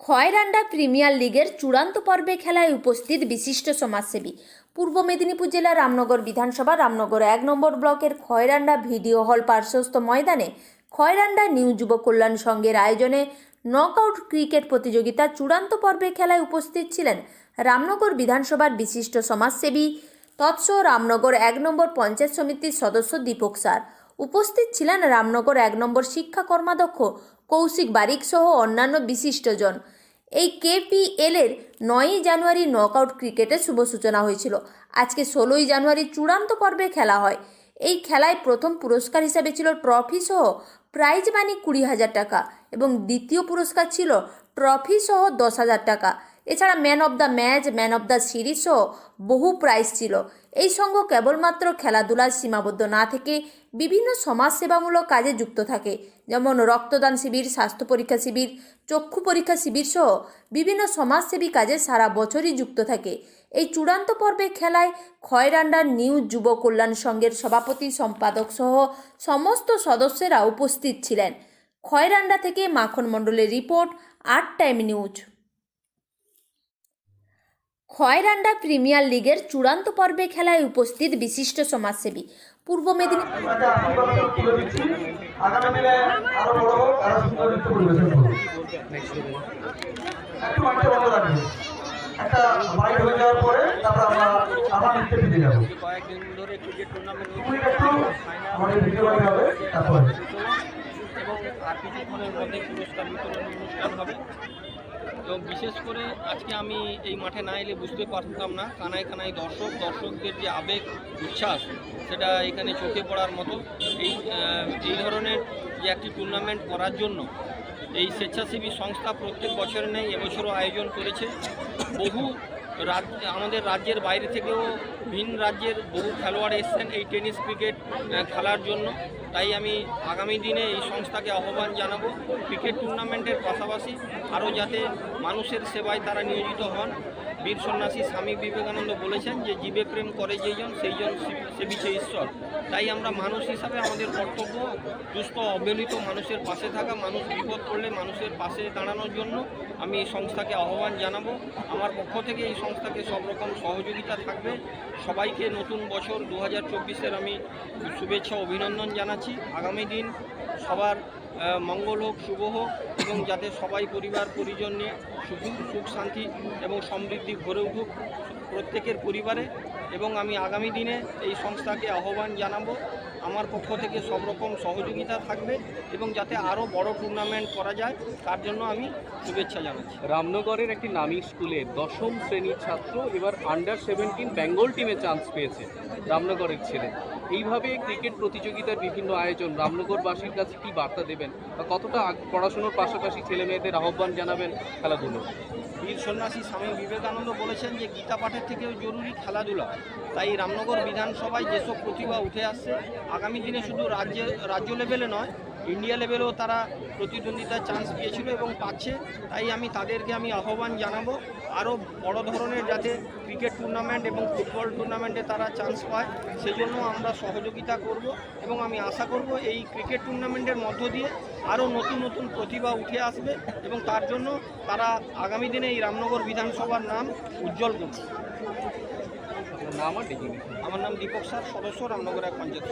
খয়রান্ডা premier লিগের চূড়ান্ত পর্বে খেলায় উপস্থিত বিশিষ্ট সমাজসেবী। পূর্ব মেদিনীপুর জেলার রামনগর বিধানসভা রামনগর এক নম্বর ব্লকের খয়রান্ডা ভিডিও হল পার্শ্বস্থ ময়দানে খয়রান্ডা নিউ যুব কল্যাণ সংঘের আয়োজনে নকআউট ক্রিকেট প্রতিযোগিতা চূড়ান্ত পর্বে খেলায় উপস্থিত ছিলেন রামনগর বিধানসভার বিশিষ্ট সমাজসেবী, তৎস রামনগর এক নম্বর পঞ্চায়েত সমিতির সদস্য দীপক স্যার। উপস্থিত ছিলেন রামনগর এক নম্বর শিক্ষা কর্মাধ্যক্ষ কৌশিক বারিক সহ অন্যান্য বিশিষ্টজন। এই কেপিএল এর নয়ই জানুয়ারি নকআউট ক্রিকেটের শুভ সূচনা হয়েছিল। আজকে ষোলোই জানুয়ারি চূড়ান্ত পর্বে খেলা হয়। এই খেলায় প্রথম পুরস্কার হিসাবে ছিল ট্রফি সহ প্রাইজ মানি কুড়ি হাজার টাকা এবং দ্বিতীয় পুরস্কার ছিল ট্রফি সহ দশ হাজার টাকা। এছাড়া man of the match man of the সিরিজও বহু প্রাইজ ছিল। এই সংঘ কেবলমাত্র খেলাধুলার সীমাবদ্ধ না থেকে বিভিন্ন সমাজসেবামূলক কাজে যুক্ত থাকে। যেমন রক্তদান শিবির, স্বাস্থ্য পরীক্ষা শিবির, চক্ষু পরীক্ষা শিবির সহ বিভিন্ন সমাজসেবী কাজে সারা বছরই যুক্ত থাকে। এই চূড়ান্ত পর্বে খেলায় খয়রান্ডার নিউ যুব কল্যাণ সংঘের সভাপতি সম্পাদক সহ সমস্ত সদস্যরা উপস্থিত ছিলেন। খয়রান্ডা থেকে মাখন মণ্ডলের রিপোর্ট, আট টাইম নিউজ। খয়রান্ডা প্রিমিয়ার লিগের চূড়ান্ত পর্বে খেলায় উপস্থিত বিশিষ্ট সমাজসেবী। পূর্ব মেদিনীপুর এবং বিশেষ করে আজকে আমি এই মাঠে না এলে বুঝতে পারতাম না। কানায় কানায় দর্শক, দর্শকদের যে আবেগ, উচ্ছ্বাস, সেটা এখানে চোখে পড়ার মতো। এই এই ধরনের যে একটি টুর্নামেন্ট করার জন্য এই স্বেচ্ছাসেবী সংস্থা প্রত্যেক বছরে নেই এবছরও আয়োজন করেছে। বহু আমাদের রাজ্যের বাইরে থেকেও ভিন রাজ্যের বহু খেলোয়াড় এসছেন এই টেনিস ক্রিকেট খেলার জন্য। তাই আমি আগামী দিনে এই সংস্থাকে আহ্বান জানাব ক্রিকেট টুর্নামেন্টের পাশাপাশি আরও যাতে মানুষের সেবায় তারা নিয়োজিত হন। বীর সন্ন্যাসী স্বামী বিবেকানন্দ বলেছেন যে জীবে প্রেম করে যেইজন, সেইজন সেবিছে ঈশ্বর। তাই আমরা মানুষ হিসাবে আমাদের কর্তব্য দুস্থ, অবহেলিত মানুষের পাশে থাকা, মানুষ বিপদ পড়লে মানুষের পাশে দাঁড়ানোর জন্য আমি এই সংস্থাকে আহ্বান জানাব। আমার পক্ষ থেকে এই সংস্থাকে সব রকম সহযোগিতা থাকবে। সবাইকে নতুন বছর দু হাজার আমি শুভেচ্ছা, অভিনন্দন জানাচ্ছি। আগামী দিন সবার মঙ্গল হোক, শুভ হোক, এবং যাতে সবাই, পরিবার, পরিজন নিয়ে সুখ সুখ, শান্তি এবং সমৃদ্ধি ভরে উঠুক প্রত্যেকের পরিবারে। এবং আমি আগামী দিনে এই সংস্থাকে আহ্বান জানাব। আমার পক্ষ থেকে সব রকম সহযোগিতা থাকবে এবং যাতে আরও বড় টুর্নামেন্ট করা যায় তার জন্য আমি শুভেচ্ছা জানাচ্ছি। রামনগরের একটি নামী স্কুলে দশম শ্রেণির ছাত্র এবার আন্ডার সেভেন্টিন বেঙ্গল টিমে চান্স পেয়েছে রামনগরের ছেলে। এইভাবে ক্রিকেট প্রতিযোগিতার বিভিন্ন আয়োজন রামনগরবাসীর কাছে কি বার্তা দেবেন বা কতটা পড়াশুনোর পাশাপাশি ছেলে মেয়েদের আহ্বান জানাবেন খেলাধুলো? বীর সন্ন্যাসী স্বামী বিবেকানন্দ বলেছেন যে গীতা পাঠের থেকেও জরুরি খেলাধুলা। তাই রামনগর বিধানসভায় যেসব প্রতিভা উঠে আসছে আগামী দিনে শুধু রাজ্যে, রাজ্য লেভেলে নয়, ইন্ডিয়া লেভেলেও তারা প্রতিদ্বন্দ্বিতার চান্স পেয়েছিল এবং পাচ্ছে। তাই আমি তাদেরকে আমি আহ্বান জানাব, আরও বড় ধরনের যাতে ক্রিকেট টুর্নামেন্ট এবং ফুটবল টুর্নামেন্টে তারা চান্স পায়, সেজন্য আমরা সহযোগিতা করব এবং আমি আশা করব এই ক্রিকেট টুর্নামেন্টের মধ্য দিয়ে আরও নতুন নতুন প্রতিভা উঠে আসবে এবং তার জন্য তারা আগামী দিনে এই রামনগর বিধানসভার নাম উজ্জ্বল করবে। নাম আর ডেকে আমার নাম দীপক স্যার সদস্য রামনগর এক পঞ্চায়েত।